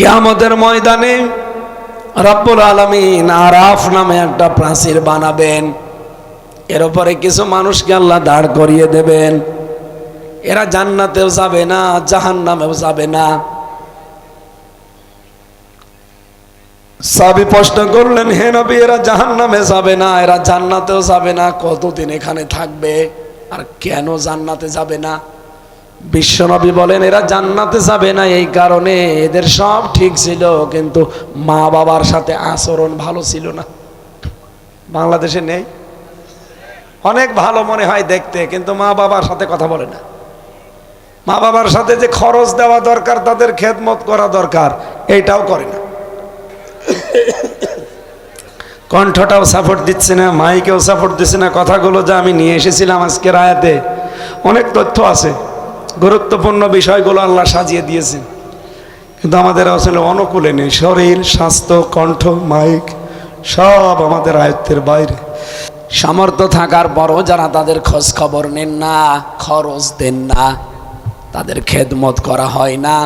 কেয়ামতের ময়দানে রব্বুল আলমিন আরাফ নামে একটা প্রাচীর বানাবেন। এর উপরে কিছু মানুষকে আল্লাহ দাঁড় করিয়ে দেবেন। এরা জান্নাতেও যাবে না, জাহান্নামেও যাবে না। সাবি প্রশ্ন করলেন, হে নবী, এরা জাহান্নামে যাবে না, এরা জান্নাতেও যাবে না, কতদিন এখানে থাকবে? আর কেন জান্নাতে যাবে না? বিশ্বনবী বলেন, এরা জান্নাতে যাবে না এই কারণে। এদের সব ঠিক ছিল, কিন্তু মা বাবার সাথে আচরণ ভালো ছিল না। বাংলাদেশে নেই? অনেক ভালো মনে হয় দেখতে, কিন্তু মা বাবার সাথে কথা বলে না। মা বাবার সাথে যে খরচ দেওয়া দরকার, তাদের খেদমত করা দরকার এইটাও করে না। কণ্ঠটাও সাপোর্ট দিচ্ছে না মাইকেও সাপোর্ট দিচ্ছে না। কথাগুলো যা আমি নিয়ে এসেছিলাম আজকের আয়াতে, অনেক তথ্য আছে। গুরুত্বপূর্ণ বিষয়গুলো আল্লাহ সাজিয়ে দিয়েছেন। কিন্তু আমাদের আসলে অনুকূলে নেই। শরীর স্বাস্থ্য কণ্ঠ মাইক সব আমাদের আয়ত্তের বাইরে। সামর্থ্য থাকার পরও যারা তাদের খোঁজ খবর নেন না খরচ দেন না তাদের খেদমত করা হয় না।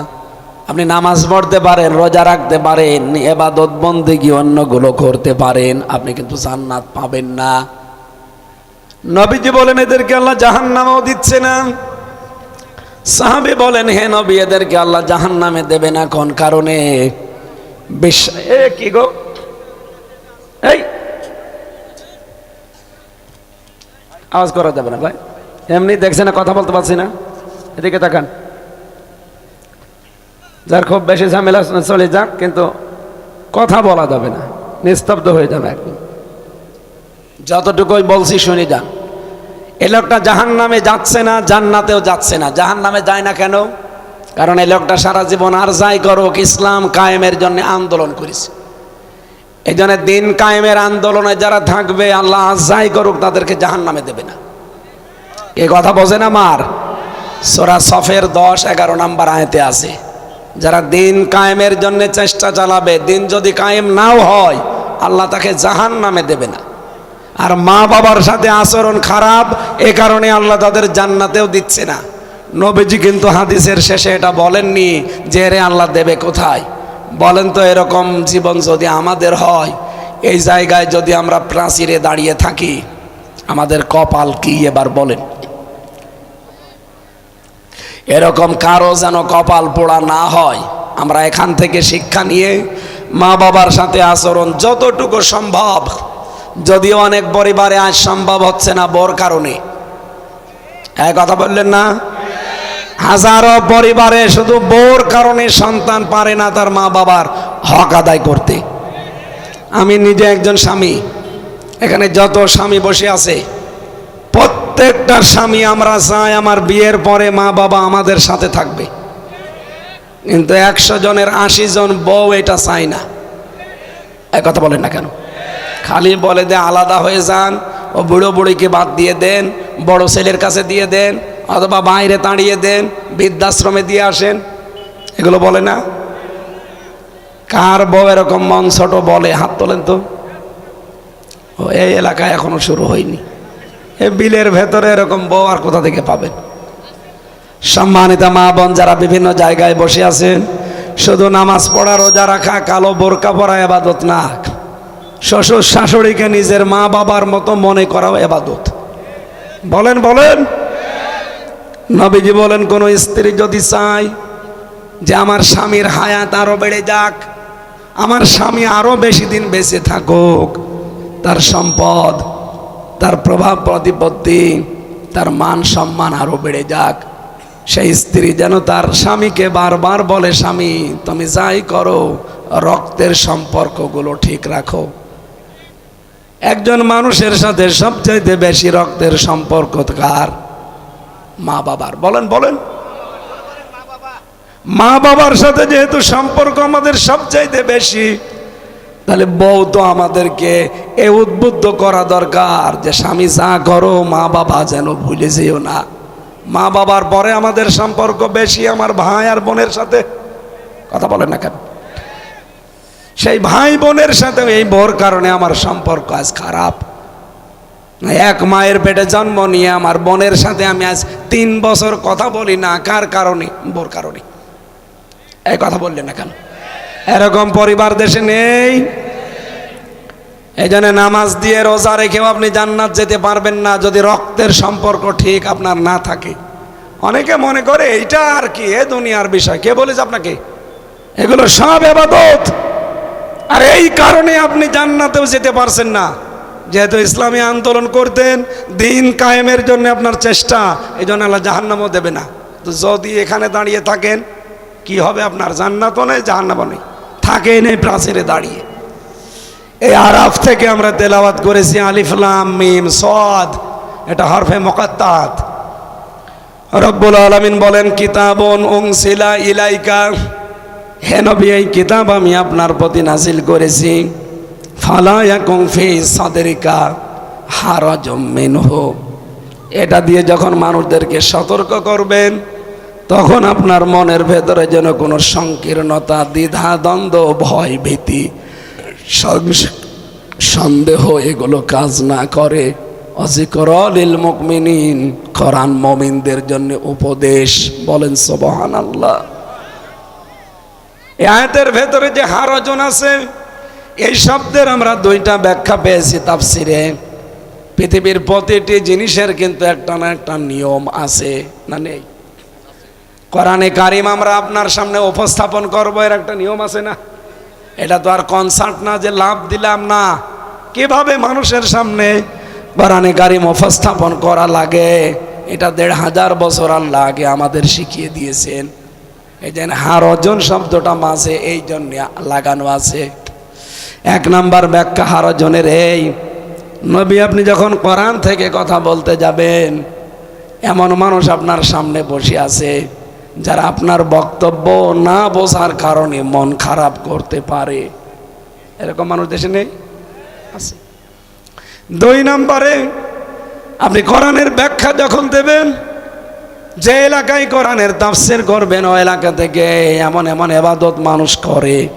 আপনি নামাজ পড়তে পারেন রোজা রাখতে পারেন এবাদত বন্দেগি অন্যগুলো করতে পারেন আপনি কিন্তু জান্নাত পাবেন না। নবীজি বলেন এদেরকে আল্লাহ জাহান নামেও দিচ্ছে না। সাহাবি বলেন, হে নবী, এদেরকে আল্লাহ জাহান নামে দেবে না, কোন কারণে? এ কি গো? এই! আওয়াজ করা যাবে না, ভাই। এমনি দেখছে না, কথা বলতে পারছি না? এদিকে তাকান। যার খুব বেশি ঝামেলা চলে যাক, কিন্তু কথা বলা যাবে না। নিস্তব্ধ হয়ে যাবে একদম। যতটুকুই বলছি, শুনে যান। এ লোকটা জাহান নামে যাচ্ছে না, জান্নাতেও যাচ্ছে না। জাহান নামে যায় না কেন? কারণ এই লোকটা সারা জীবন আর যাই করুক, ইসলাম কায়েমের জন্য আন্দোলন করেছে। এই জন্য দিন কায়েমের আন্দোলনে যারা থাকবে, আল্লাহ আর যাই করুক, তাদেরকে জাহান নামে দেবে না। এ কথা বোঝে না মার? সোরা সফের দশ, এগারো নাম্বার আয়তে আছে, যারা দিন কায়েমের জন্য চেষ্টা চালাবে, দিন যদি কায়েম নাও হয়, আল্লাহ তাকে জাহান নামে দেবে না। আর মা বাবার সাথে আচরণ খারাপ, এ কারণে আল্লাহ তাদের জান্নাতেও দিচ্ছে না। নবীজি কিন্তু হাদিসের শেষে এটা বলেননি যে রে আল্লাহ দেবে কোথায়? বলেন তো, এরকম জীবন যদি আমাদের হয়, এই জায়গায় যদি আমরা প্রাচীরে দাঁড়িয়ে থাকি, আমাদের কপাল কি এবার বলেন? এরকম কারও যেন কপাল পোড়া না হয়, আমরা এখান থেকে শিক্ষা নিয়ে মা বাবার সাথে আচরণ যতটুকু সম্ভব যদিও অনেক পরিবারে আজ সম্ভব হচ্ছে না বোর কারণে। এক কথা বললেন না? হাজারো পরিবারে শুধু বোর কারণে সন্তান পারে না তার মা বাবার হক আদায় করতে। আমি নিজে একজন স্বামী, এখানে যত স্বামী বসে আছে, প্রত্যেকটা স্বামী আমরা চাই আমার বিয়ের পরে মা বাবা আমাদের সাথে থাকবে। কিন্তু একশো জনের আশি জন বউ এটা চাই না। কথা বলেন না কেন? খালি বলে দে আলাদা হয়ে যান। ও বুড়ো বুড়িকে বাদ দিয়ে দেন, বড় ছেলের কাছে দিয়ে দেন, অথবা বাইরে তাড়িয়ে দেন, বৃদ্ধাশ্রমে দিয়ে আসেন। এগুলো বলে না? কার বউ এরকম মন ছোট বলে? হাত তোলেন তো। ও, এই এলাকায় এখনও শুরু হয়নি। এ বিলের ভেতরে এরকম বউ আর কোথা থেকে পাবেন? সম্মানিত মা বোন যারা বিভিন্ন জায়গায় বসে আছেন, শুধু নামাজ পড়া, রোজা রাখা, কালো বোরকা পরা, এবাদত না শ্বশুর শাশুড়িকে নিজের মা বাবার মতো মনে করাও এবাদত। বলেন বলেন। নবীজি বলেন, কোন স্ত্রী যদি চায় যে আমার স্বামীর হায়াত আরও বেড়ে যাক, আমার স্বামী আরও বেশি দিন বেঁচে থাকুক, তার সম্পদ, তার প্রভাব প্রতিপত্তি, তার মান সম্মান আরও বেড়ে যাক, সেই স্ত্রী যেন তার স্বামীকে বারবার বলে, স্বামী, তুমি যাই করো, রক্তের সম্পর্কগুলো ঠিক রাখো। একজন মানুষের সাথে সবচাইতে বেশি রক্তের সম্পর্ক কার? মা বাবার। বলেন বলেন। মা বাবার সাথে যেহেতু সম্পর্ক আমাদের সবচাইতে বেশি, তাহলে বউ তো আমাদেরকে এ উদ্বুদ্ধ করা দরকার যে, স্বামী, যা করো, মা বাবা যেন ভুলে যেও না। মা বাবার পরে আমাদের সম্পর্ক বেশি, আমার ভাই আর বোনের সাথে। কথা বলেন না কেন? সেই ভাই বোনের সাথে এই বোর কারণে আমার সম্পর্ক আজ খারাপ। এক মায়ের পেটে জন্ম নিয়ে আমার বোনের সাথে আমি আজ তিন বছর কথা বলি না, কার কারণে? বোর কারণে। এই কথা বললেন না কেন? এরকম পরিবার দেশে নেই। এই জন্য নামাজ দিয়ে রোজা রেখেও আপনি জান্নাত যেতে পারবেন না যদি রক্তের সম্পর্ক ঠিক আপনার না থাকে। অনেকে মনে করে, এইটা আর কি? এ দুনিয়ার বিষয়। কে বলেছে আপনাকে? এগুলো সব এবাদত আর এই কারণে আপনি জান্নাতেও যেতে পারছেন না। যেহেতু ইসলামী আন্দোলন করতেন, দিন কায়েমের জন্য আপনার চেষ্টা এই জন্য আল্লাহ জাহান্নামও দেবে না। তো যদি এখানে দাঁড়িয়ে থাকেন, কি হবে আপনার? জান্নাতও নেই, জাহান্নামও নেই। থাকেন এই প্রাচীরে দাঁড়িয়ে। এই আরাফ থেকে আমরা তেলাওয়াত করেছি আলিফলাম মিম, সদ। এটা হরফে মোকাত্তাত। রব্বুল আলমিন বলেন, কিতাবন উংসিলা ইলাইকা। হে নবী, এই কিতাব আমি আপনার প্রতি নাজিল করেছি। ফালায়া কংফি সাদেরিকা হারজ মিনহু। এটা দিয়ে যখন মানুষদেরকে সতর্ক করবেন, তখন আপনার মনের ভেতরে যেন কোনো সংকীর্ণতা, দ্বিধা, দ্বন্দ্ব, ভয়, ভীতি সন্দেহ এগুলো কাজ না করে। অজিকরলিল মুকমিনিন, কোরআন মমিনদের জন্য উপদেশ। বলেন সবহান আল্লাহ এই আয়াতের ভেতরে যে হারজন আছে, এই শব্দের আমরা দুইটা ব্যাখ্যা পেয়েছি তাফসিরে। পৃথিবীর প্রতিটি জিনিসের কিন্তু একটা না একটা নিয়ম আছে, না নেই? কোরআনে কারিম আমরা আপনার সামনে উপস্থাপন করব, এর একটা নিয়ম আছে না? এটা তো আর কনসার্ট না যে লাভ দিলাম না। কীভাবে মানুষের সামনে কোরআনে কারিম উপস্থাপন করা লাগে, এটা দেড় হাজার বছর আল্লাহ আগে আমাদের শিখিয়ে দিয়েছেন। এই যে হারজন শব্দটা মাঝে, এই জন্য লাগানো আছে। এক নাম্বার ব্যাখ্যা হারজনের এই, নবী আপনি যখন কোরআন থেকে কথা বলতে যাবেন, এমন মানুষ আপনার সামনে বসে আছে, যারা আপনার বক্তব্য না বোঝার কারণে মন খারাপ করতে পারে। এরকম মানুষ দেশে নেই? আছে। দুই নম্বরে, আপনি কোরআনের ব্যাখ্যা যখন দেবেন যে এলাকায় কোরআনের তাফসির করবেন ওই এলাকা থেকে এমন এমন এবাদত মানুষ করে।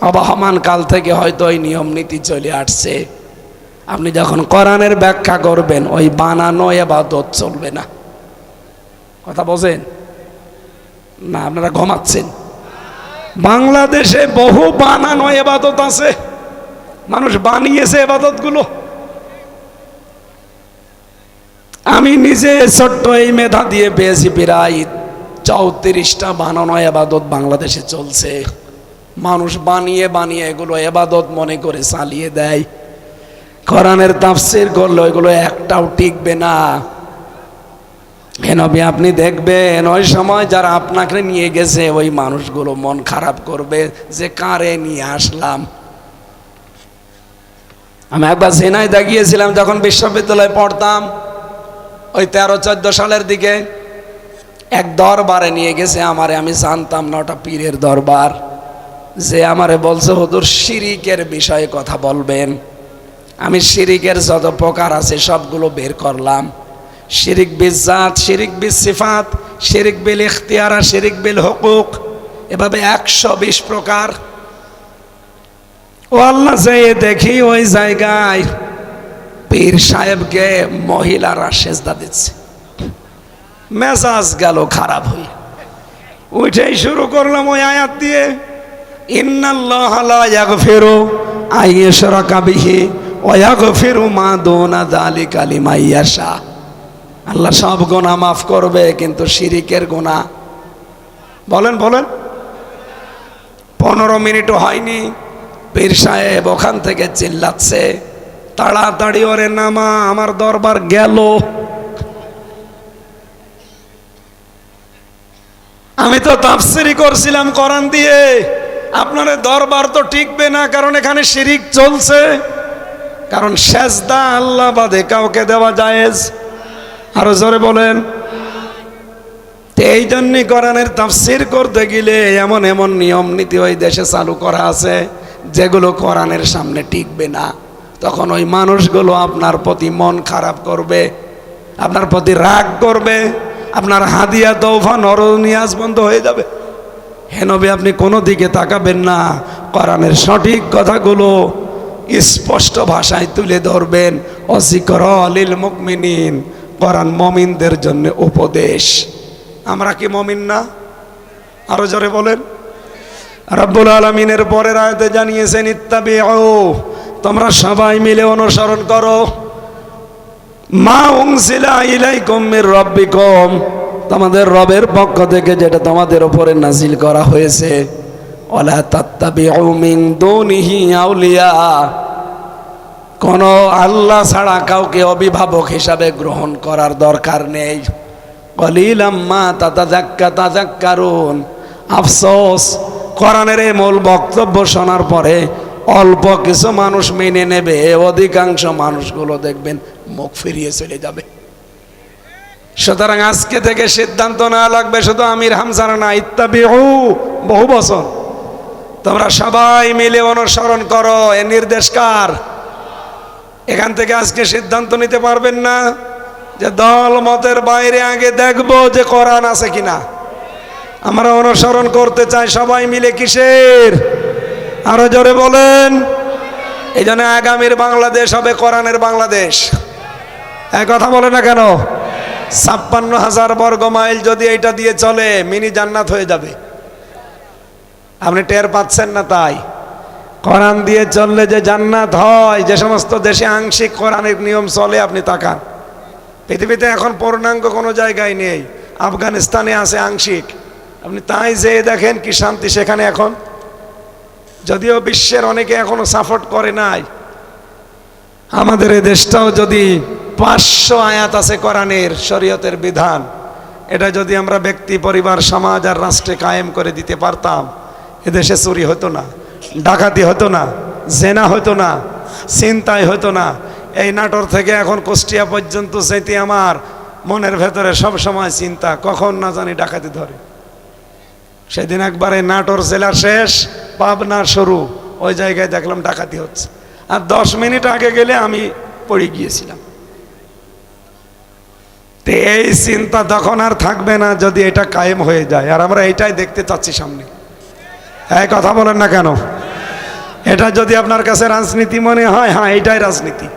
অবহমান কাল থেকে হয়তো ওই নিয়ম নীতি চলে আসছে। আপনি যখন কোরআনের ব্যাখ্যা করবেন, ওই বানানো এবাদত চলবে না। কথা বোঝেন? না, আপনারা ঘুমাচ্ছেন। বাংলাদেশে বহু বানানো এবাদত আছে। মানুষ বানিয়েছে এবাদতগুলো। আমি নিজে ছোট্ট এই মেধা দিয়ে পেয়েছি প্রায় চৌত্রিশটা বানানো এবাদত বাংলাদেশে চলছে। মানুষ বানিয়ে বানিয়ে এগুলো এবাদত মনে করে চালিয়ে দেয়। কোরআনের তাফসির করলে ওইগুলো একটাও টিকবে না। হেনবি আপনি দেখবেন ওই সময় যারা আপনাকে নিয়ে গেছে, ওই মানুষগুলো মন খারাপ করবে যে কারে নিয়ে আসলাম। আমি একবার সেনাই গিয়েছিলাম যখন বিশ্ববিদ্যালয়ে পড়তাম। ওই তেরো, চোদ্দ সালের দিকে এক দরবারে নিয়ে গেছে আমারে, আমি জানতাম না ওটা পীরের দরবার। যে আমারে বলছে, হুজুর, শিরিকের বিষয়ে কথা বলবেন। আমি শিরিকের যত প্রকার আছে সবগুলো বের করলাম। শিরিক বিজাত শিরিক বিল সিফাত, শিরিক বিল ইখতিয়ারা, শিরিক বিল হকুক। এভাবে একশো বিশ প্রকার। ও আল্লাহ যেয়ে দেখি ওই জায়গায় পীর সাহেবকে মহিলারা সেজদা দিচ্ছে। মেজাজ গেল খারাপ হয়ে। উঠেই শুরু করলাম ওই আয়াত দিয়ে, ইন্নাল্লাহ লা ইয়াগফিরু আইয়াশরাকা বিহি ওয়া ইয়াগফিরু মা দুনা যালিকা লিমান ইয়াশা। আল্লাহ সব গোনা মাফ করবে, কিন্তু শিরিকের গোনা বলেন বলেন। পনেরো মিনিটও হয়নি, পীর সাহেব ওখান থেকে চিল্লাচ্ছে। তাড়াতাড়ি ওরে নামা, আমার দরবার গেল। আমি তো তাফসিরি করছিলাম কোরআন দিয়ে। আপনার দরবার তো টিকবে না, কারণ এখানে শিরিক চলছে। কারণ সেজদা আল্লাহ বাদে, কাউকে দেওয়া জায়েজ। আরও জোরে বলেন। এই জন্যই কোরআনের তাফসির করতে গেলে এমন এমন নিয়ম নীতি ওই দেশে চালু করা আছে, যেগুলো কোরআনের সামনে টিকবে না। তখন ওই মানুষগুলো আপনার প্রতি মন খারাপ করবে, আপনার প্রতি রাগ করবে, আপনার হাদিয়া তৌফা নরনিয়াজ বন্ধ হয়ে যাবে। হেনবে আপনি কোনো দিকে তাকাবেন না, কোরআনের সঠিক কথাগুলো স্পষ্ট ভাষায় তুলে ধরবেন। অসিকর অলিল মুকমিনিন কোরআন মমিনদের জন্য উপদেশ। আমরা কি মমিন না? আরও জোরে বলেন। রব্বুল আলমিনের পরের আয়তে জানিয়েছেন ইত্তাবি তোমরা সবাই মিলে অনুসরণ করো। মা রব্বিকুম। তোমাদের রবের পক্ষ থেকে যেটা তোমাদের উপরে নাজিল করা হয়েছে ওলা কোন আল্লাহ ছাড়া কাউকে অভিভাবক হিসাবে গ্রহণ করার দরকার নেই। আফসোস, কোরআনের এই মূল বক্তব্য শোনার পরে অল্প কিছু মানুষ মেনে নেবে অধিকাংশ মানুষগুলো দেখবেন মুখ ফিরিয়ে চলে যাবে। সুতরাং আজকে থেকে সিদ্ধান্ত না লাগবে, শুধু আমির হামজার না ইত্যাদি বহু বছর তোমরা সবাই মিলে অনুসরণ করো এ নির্দেশ কার? এখান থেকে আজকে সিদ্ধান্ত নিতে পারবেন না যে দল মতের বাইরে আগে দেখব যে কোরআন আছে কিনা। আমরা অনুসরণ করতে চাই সবাই মিলে কিসের? আরও জোরে বলেন। এই জন্য আগামীর বাংলাদেশ হবে কোরআনের বাংলাদেশ। এক কথা বলে না কেন? ছাপ্পান্ন হাজার বর্গ মাইল যদি এইটা দিয়ে চলে, মিনি জান্নাত হয়ে যাবে। আপনি টের পাচ্ছেন না তাই। কোরআন দিয়ে চললে যে জান্নাত হয়, যে সমস্ত দেশে আংশিক কোরআনের নিয়ম চলে, আপনি তাকান। পৃথিবীতে এখন পূর্ণাঙ্গ কোনো জায়গায় নেই। আফগানিস্তানে আছে আংশিক। আপনি তাই যেয়ে দেখেন কি শান্তি সেখানে এখন। যদিও বিশ্বের অনেকে এখনও সাপোর্ট করে নাই, আমাদের এই দেশটাও যদি পাঁচশো আয়াত আছে কোরআনের শরীয়তের বিধান, এটা যদি আমরা ব্যক্তি, পরিবার, সমাজ আর রাষ্ট্রে কায়েম করে দিতে পারতাম এদেশে চুরি হতো না, ডাকাতি হতো না, জেনা হতো না চিন্তাই হতো না। এই নাটোর থেকে এখন কুষ্টিয়া পর্যন্ত যেতে আমার মনের ভেতরে সব সময় চিন্তা, কখন না জানি ডাকাতি ধরে। সেদিন একবারে নাটোর জেলার শেষ, পাবনা শুরু। ওই জায়গায় দেখলাম ডাকাতি হচ্ছে। আর দশ মিনিট আগে গেলে আমি পড়ে গিয়েছিলাম। তো এই চিন্তা তখন আর থাকবে না যদি এটা কায়েম হয়ে যায়। আর আমরা এটাই দেখতে চাচ্ছি সামনে। হ্যাঁ কথা বলেন না কেন? এটা যদি আপনার কাছে রাজনীতি মনে হয় হ্যাঁ এটাই রাজনীতি।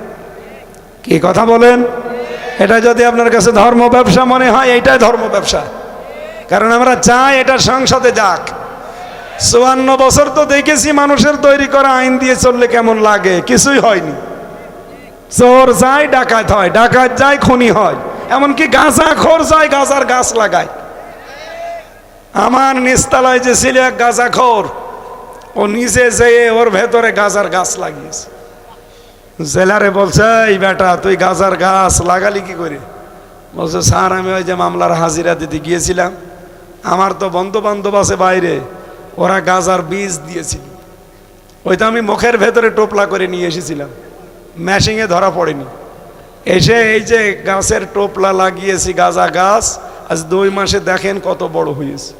কি কথা বলেন? এটা যদি আপনার কাছে ধর্ম ব্যবসা মনে হয়, এইটাই ধর্ম ব্যবসা। কারণ আমরা চাই এটা সংসদে যাক। চুয়ান্ন বছর তো দেখেছি মানুষের তৈরি করা আইন দিয়ে চললে কেমন লাগে, কিছুই হয়নি। চোর যায়, ডাকাত হয়, ডাকাত যায়, খুনি হয়। এমনকি গাঁজা খোর যায়, গাঁজার গাছ লাগায়। আমার নিস্তালায় যে ছিল এক গাঁজা খোর, ও নিজে যেয়ে ওর ভেতরে গাজার গাছ লাগিয়েছে। জেলারে বলছে, এই বেটা, তুই গাজার গাছ লাগালি কি করে? বলছে, স্যার, আমি ওই যে মামলার হাজিরা দিতে গিয়েছিলাম। আমার তো বন্ধু বান্ধব আছে বাইরে, ওরা গাজার বীজ দিয়েছিল। ওইটা আমি মুখের ভেতরে টোপলা করে নিয়ে এসেছিলাম। ম্যাশিংয়ে ধরা পড়েনি। এসে এই যে গাছের টোপলা লাগিয়েছি, গাজা গাছ, আজ দুই মাসে দেখেন কত বড় হয়েছে।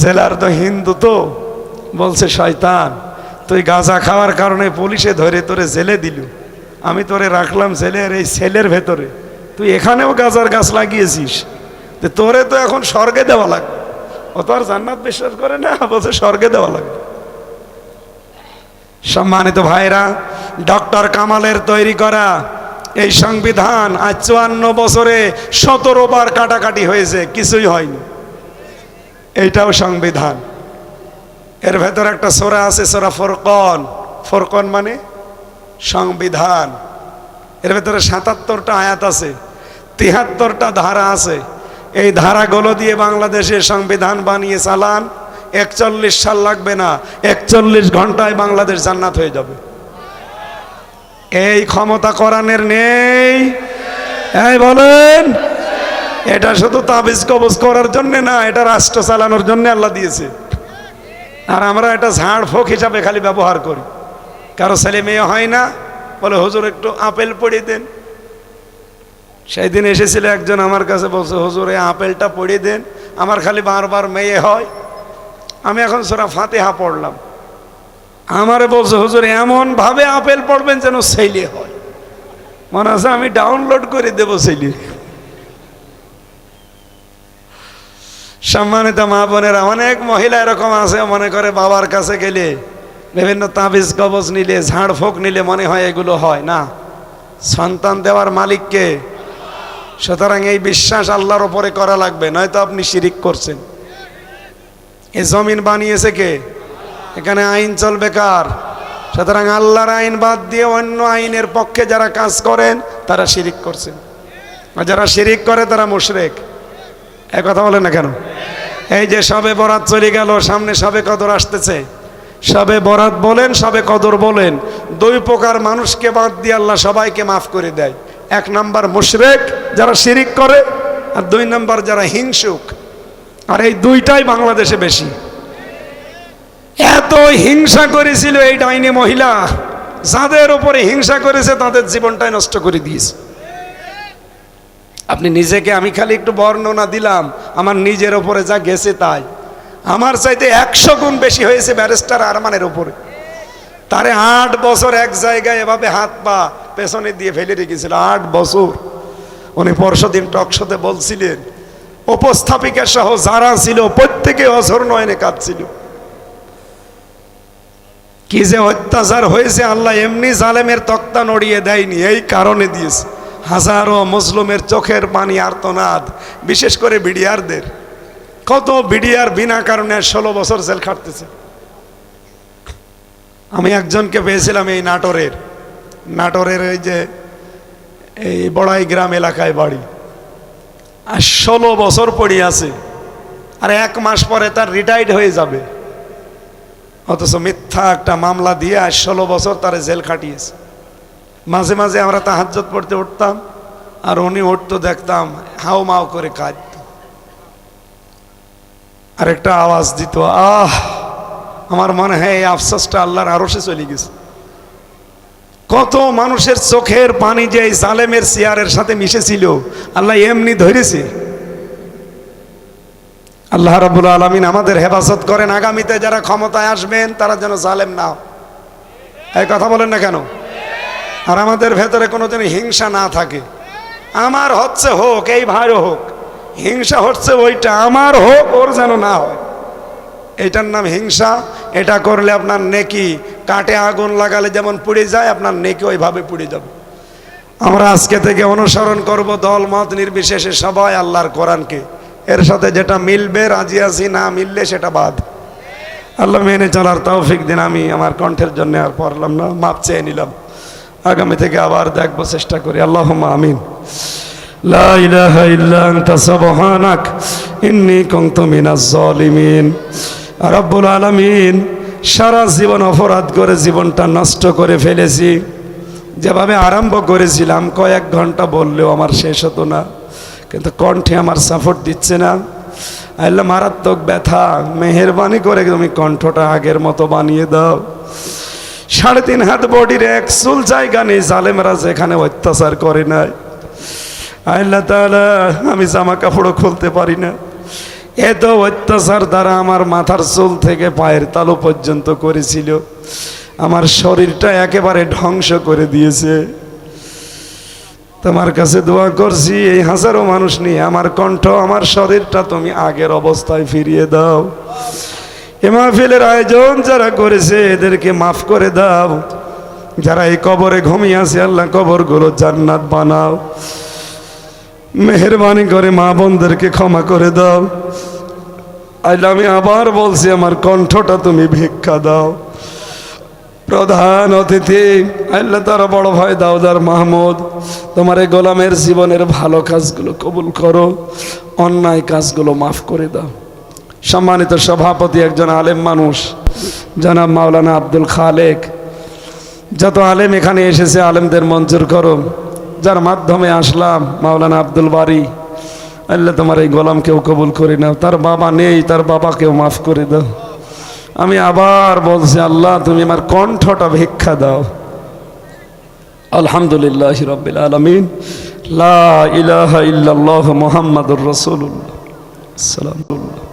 জেলার তো হিন্দু তো, বলছে শয়তান, তুই গাঁজা খাওয়ার কারণে পুলিশে ধরে তোরে জেলে দিল। আমি তোরে রাখলাম জেলের, এই সেলের ভেতরে। তুই এখানেও গাজার গাছ লাগিয়েছিস। তোরে তো এখন স্বর্গে দেওয়া লাগবে। ও তো আর জান্নাত বিশ্বাস করে না, বলছে স্বর্গে দেওয়া লাগবে। সম্মানিত ভাইরা, ডক্টর কামালের তৈরি করা এই সংবিধান আজ চুয়ান্ন বছরে সতেরো বার কাটাকাটি হয়েছে, কিছুই হয়নি। এইটাও সংবিধান। এর ভেতর একটা সোরা আছে, সোরা ফোরকন। ফরকন মানে সংবিধান। এর ভেতরে সাতাত্তরটা আয়াত আছে। তিহাত্তরটা ধারা আছে। এই ধারাগুলো দিয়ে বাংলাদেশের সংবিধান বানিয়ে চালান, একচল্লিশ সাল লাগবে না, একচল্লিশ ঘন্টায় বাংলাদেশ জান্নাত হয়ে যাবে। এই ক্ষমতা করানের নেই। এই বলেন, এটা শুধু তাবিজ কবজ করার জন্য না, এটা রাষ্ট্র চালানোর জন্য আল্লাহ দিয়েছে। আর আমরা এটা ঝাড় ফোক হিসাবে খালি ব্যবহার করি। কারও ছেলে মেয়ে হয় না, বলে, হুজুর, একটু আপেল পড়িয়ে দেন। সেই দিন এসেছিল একজন আমার কাছে বলছে, হুজুর, এই আপেলটা পড়িয়ে দেন। আমার খালি বারবার মেয়ে হয়। আমি এখন সোরা ফাতেহা পড়লাম। আমারে বলছে, হুজুর এমন ভাবে আপেল পড়বেন যেন ছেলে হয়। মনে আছে, আমি ডাউনলোড করে দেবো ছেলে সম্মানিত মা বোনেরা, অনেক মহিলা এরকম আছে, মনে করে বাবার কাছে গেলে বিভিন্ন তাবিজ কবজ নিলে ঝাড় ফোক নিলে মনে হয় এগুলো হয় না। সন্তান দেওয়ার মালিককে সুতরাং এই বিশ্বাস আল্লাহর ওপরে করা লাগবে, নয়তো আপনি শিরিক করছেন। এ জমিন বানিয়েছে কে? এখানে আইন চলবে কার? সুতরাং আল্লাহর আইন বাদ দিয়ে অন্য আইনের পক্ষে যারা কাজ করেন, তারা শিরিক করছেন। আর যারা শিরিক করে, তারা মুশরেক। এ কথা বলে না কেন? এই যে সবে বরাত চলে গেল, সামনে সবে কদর আসতেছে। সবে বরাত বলেন, সবে কদর বলেন। দুই প্রকার মানুষকে বাদ দিয়ে আল্লাহ সবাইকে মাফ করে দেয়। এক নাম্বার মুশরেক যারা শিরিক করে আর দুই নাম্বার যারা হিংসুক। আর এই দুইটাই বাংলাদেশে বেশি। এত হিংসা করেছিল এই ডাইনি মহিলা, যাদের উপরে হিংসা করেছে তাদের জীবনটাই নষ্ট করে দিয়েছে। আপনি নিজেকে আমি খালি একটু বর্ণনা দিলাম, আমার নিজের ওপরে যা গেছে তাই। আমার চাইতে একশো গুণ বেশি হয়েছে ব্যারিস্টার আরমানের উপরে। তারে আট বছর এক জায়গায় এভাবে হাত পা পেছনে দিয়ে ফেলে রেখেছিল, আট বছর। উনি পরশুদিন টকশোতে বলছিলেন, উপস্থাপিকা সহ যারা ছিল, প্রত্যেকে অঝর নয়নে কাঁদছিল। কি যে অত্যাচার হয়েছে, আল্লাহ এমনি জালেমের তক্তা নড়িয়ে দেয়নি, এই কারণে দিয়েছে। হাজারো মুসলিমের চোখের পানি আর্তনাদ বিশেষ করে বিডিআরদের। কত বিডিআর বিনা কারণে ষোলো বছর জেল খাটতেছে। আমি একজনকে পেয়েছিলাম এই নাটোরের। নাটোরের এই যে, এই বড়াই গ্রাম এলাকায় বাড়ি। আর ষোলো বছর পড়ে আছে। আর এক মাস পরে তার রিটায়ার্ড হয়ে যাবে। অথচ মিথ্যা একটা মামলা দিয়ে আর ষোলো বছর তারা জেল খাটিয়েছে। মাঝে মাঝে আমরা তা তাহাজ্জত পড়তে উঠতাম, আর উনি উঠতো দেখতাম, হাও মাও করে কাঁদত। আর একটা আওয়াজ দিত, আহ! আমার মনে হয় এই আফসোসটা আল্লাহর আরসে চলে গেছে। কত মানুষের চোখের পানি যে এই জালেমের চেয়ারের সাথে মিশেছিল, আল্লাহ এমনি ধরেছে। আল্লাহ রাবুল আলমিন আমাদের হেফাজত করেন, আগামীতে যারা ক্ষমতায় আসবেন, তারা যেন জালেম না। এই কথা বলেন না কেন? আর আমাদের ভেতরে কোনো দিন হিংসা না থাকে। আমার হচ্ছে হোক, এই ভাইও হোক। হিংসা হচ্ছে ওইটা, আমার হোক, ওর যেন না হয়। এটার নাম হিংসা, এটা করলে আপনার নেকি কাটে আগুন লাগালে যেমন পুড়ে যায়, আপনার নেকি ওইভাবে পুড়ে যাবে। আমরা আজকে থেকে অনুসরণ করব দল, মত, নির্বিশেষে সবাই আল্লাহর কোরআনকে। এর সাথে যেটা মিলবে, রাজি আছি, না মিললে সেটা বাদ। আল্লাহ মেনে চলার তৌফিক দিন, আমি আমার কণ্ঠের জন্য আর পড়লাম না, মাপ চেয়ে নিলাম। আগামী থেকে আবার দেখব, চেষ্টা করি। আল্লাহ আমিন। লা ইলাহা ইল্লা আনতা, সুবহানাক। ইন্নী কুনতু মিনাজ জালিমিন রব্বুল আলামিন সারা জীবন অপরাধ করে জীবনটা নষ্ট করে ফেলেছি। যেভাবে আরম্ভ করেছিলাম, কয়েক ঘণ্টা বললেও আমার শেষ হতো না। কিন্তু কণ্ঠে আমার সাপোর্ট দিচ্ছে না। আল্লাহ, মারাত্মক ব্যথা। মেহরবানি করে তুমি কণ্ঠটা আগের মতো বানিয়ে দাও। সাড়ে তিন হাত বডির এক চুল জায়গা নেই, জালেমরা যেখানে অত্যাচার করে নাই। আল্লাহ তাআলা, আমি জামা কাপড়ও খুলতে পারি না। এত অত্যাচার দ্বারা আমার মাথার চুল থেকে পায়ের তালু পর্যন্ত করেছিল। আমার শরীরটা একেবারে ধ্বংস করে দিয়েছে। তোমার কাছে দোয়া করছি, এই হাজারো মানুষ নিয়ে আমার কণ্ঠ, আমার শরীরটা তুমি আগের অবস্থায় ফিরিয়ে দাও। এ মাহফিলের আয়োজন যারা করেছে, এদেরকে মাফ করে দাও। যারা এই কবরে ঘুমিয়ে আছে, আল্লাহ কবরগুলো জান্নাত বানাও। মেহরবানি করে মা বোনদেরকে ক্ষমা করে দাও। আজ আমি আবার বলছি, আমার কণ্ঠটা তুমি ভিক্ষা দাও। প্রধান অতিথি আল্লাহ তারা বড় ভাই দাউদার মাহমুদ, তোমার এই গোলামের জীবনের ভালো কাজগুলো কবুল করো, অন্যায় কাজগুলো মাফ করে দাও। সম্মানিত সভাপতি, একজন আলেম মানুষ, জনাব মাওলানা আব্দুল খালেক, যত আলেম এখানে এসেছে, আলেমদের মঞ্জুর করো। যার মাধ্যমে আসলাম মাওলানা আব্দুল বাড়ি আল্লাহ তোমার এই গোলাম কেউ কবুল করে নাও। তার বাবা নেই, তার বাবাকেও মাফ করে দাও। আমি আবার বলছি, আল্লাহ, তুমি আমার কণ্ঠটা ভিক্ষা দাও। আলহামদুলিল্লাহ রবিল আলমিন। লা মোহাম্মদুর রসুল্লাহ সালামুল্লাহ।